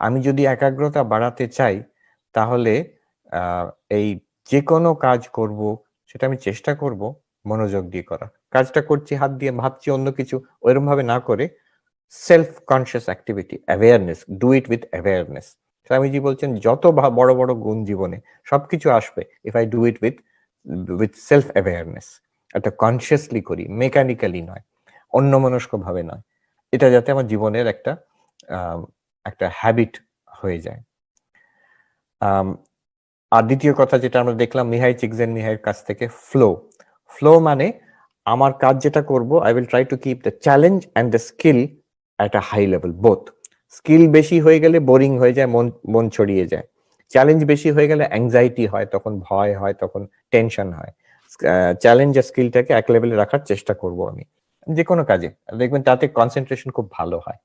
আমি যদি একাগ্রতা বাড়াতে চাই, তাহলে এই যে কোনো কাজ করব, সেটা আমি চেষ্টা করব মনোযোগ দিয়ে করা। কাজটা করছি, হাত দিয়ে ভাবছি অন্য কিছু ওইরকম ভাবে না করে self conscious activity awareness do it with awareness Swamiji বলছেন, যত বড় বড় গুণ জীবনে, সবকিছু আসবে if I do it with with self awareness একটা কনসিয়াসলি করি মেকানিক্যালি নয় অন্যমনস্ক ভাবে নয়। এটা যাতে আমার জীবনের একটা একটা হ্যাবিট হয়ে যায়। আর দ্বিতীয় কথা যেটা আমরা দেখলাম, মিহাই চিকজেন মিহাইয়ের কাছ থেকে ফ্লো ফ্লো মানে আমার কাজ যেটা করব I will try to keep the challenge and the skill at a high level both skill বেশি হয়ে গেলে বোরিং হয়ে যায়, মন মন ছড়িয়ে যায়। চ্যালেঞ্জ বেশি হয়ে গেলে অ্যাংজাইটি হয়, তখন ভয় হয়, তখন টেনশন হয়। চ্যালেঞ্জ আর স্কিলটাকে এক লেভেলে রাখার চেষ্টা করব আমি। যে কোনো কাজে। দেখবেন তাতে কনসেন্ট্রেশন খুব ভালো হয়।